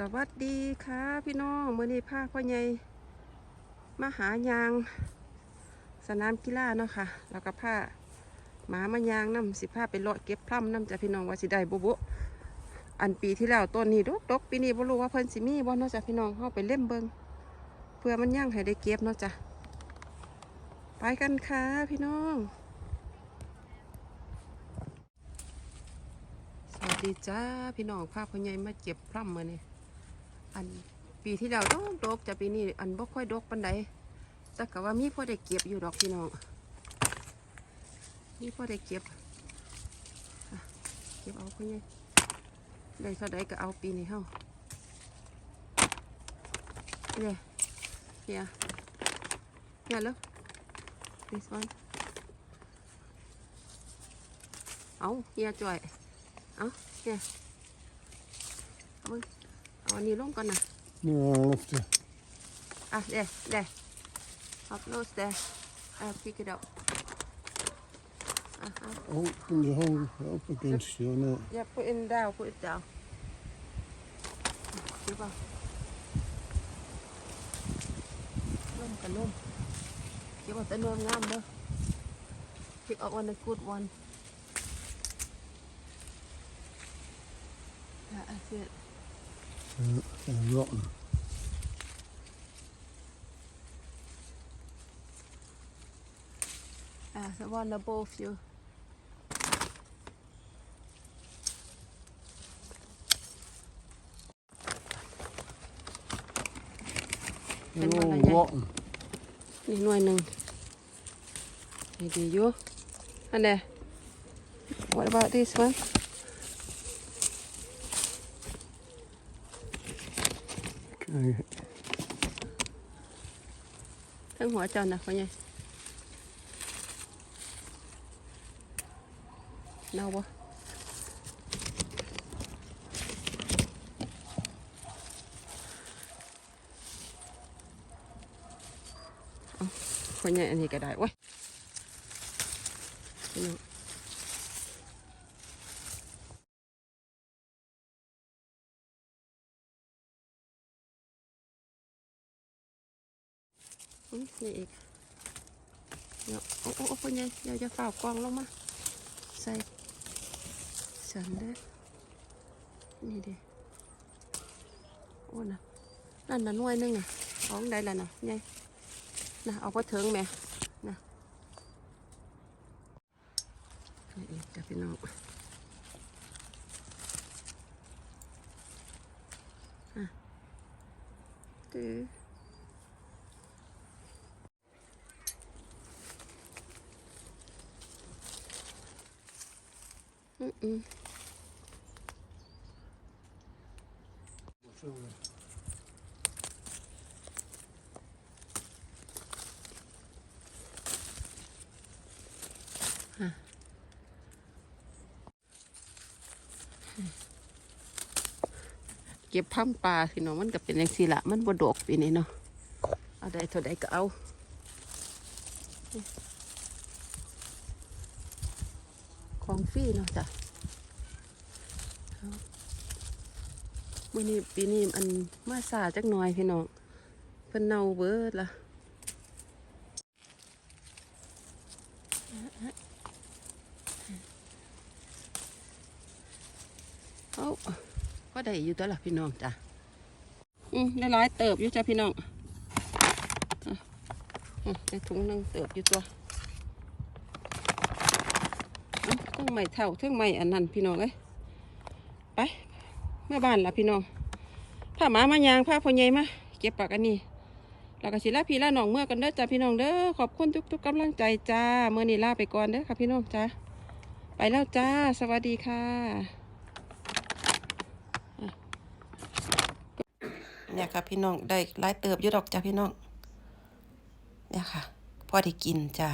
สวัสดีค่ะพี่น้องเมื่อนี้พาพ่อใหญ่มาหายาง สนามกีฬาเนาะค่ะแล้วก็พาหมามายางน้ำสิพาไปเลาะเก็บพลัมน้ำจะพี่น้องว่าสิได้บุบุอันปีที่แล้วต้นนี้ดกดกปีนี้บ่รู้ว่าเพิ่นสิมีบ่เนาะจ้ะพี่น้องเข้าไปเล่มเบิงเพื่อมันย่างให้ได้เก็บเนาะจ้ะไปกันค่ะพี่น้องสวัสดีจ้าพี่น้องพาพ่อใหญ่มาเก็บพลัมมื้อนี้ อันปีที่แล้วดกดกจะปีนี้อันบ่ค่อยดกปานใดแต่ก็ว่ามีพ่อได้เก็บอยู่ดอกพี่น้องมีพ่อได้เก็บเก็บเอาพ่อใหญ่ได้เท่าใดก็เอาปีนี้เฮาเนี่ยเนี่ยเนี่ยแล้ว this one เอาเฮียจ่อยเอาเนี่ยเอา อาอันนี้ลงก่อนนะ Nu har han lyfter. อะเด้เด้ up nose there uh, pick it up อะอะ Oh, can you hold it up against you now? yeah put it down put it down เดี๋ยวเปล่าล่มกับล่มเก็บเอาแต่เนื้องามเด้อ pick up one a good one yeah that's it Uh, they're rotten. Ah, the one above you. They're Hang on, all yeah. rotten. นี่หน่วยหนึ่งนี่ดีอยู่อันเนี้ย What about this one? ทั้งหัวเจ้านะพ่อใหญ่เน่าบ่เอาพ่อใหญ่อันนี้ก็ได้โอ้ย น้องอุ๊ยนี่อีกเดี๋ยวโอ้โอ้โอ้พ่อใหญ่เดี๋ยวจะฝ่ากองลงมาใส่สันเด้อนี่เด้โอ้นะนั่นน่ะหน่วยหนึงน่ะของใดล่ะน่ะใหญ่น่ะเอาไปถึงแม่น่ะนี่อีกจ้ะพี่น้องอะตื้อ อืมอืม เก็บพัมปลาพี่น้องมันก็เป็นอย่างสี่ละมันบดกปีนี้เนาะเอาได้เท่าใดก็เอาของฟรีเนาะจ้ะ มื่อนี้ปีนี้อันมาสาจักหน่อยพี่น้องเพิ่นเน่าเบิดละเอาก็ได้อยู่ตัวละพี่น้องจ้ะอืมได้หลายเติบอยู่จ้ะพี่น้องอะอืมได้ถุงหนึงเติบอยู่ตัวเอาเครื่องใหม่เท่าเครื่องใหม่อันนั้นพี่น้องเอ้ย ไปแม่บ้านละพี่น้องผ้าหมามายางผ้าพอใหญ่มาเก็บปากอันนี้แล้วก็สิลาพี่ลาน้องเมื่อกันเด้อจ้าพี่น้องเด้อขอบคุณทุกๆกำลังใจจ้าเมื่อนี้ลาไปก่อนเด้อค่ะพี่น้องจ้าไปแล้วจ้า สวัสดีค่ะเนี่ยค่ะพี่น้องได้หลายเติบยู่ดอกจ้าพี่น้องเนี่ยค่ะ พอได้กินจ้า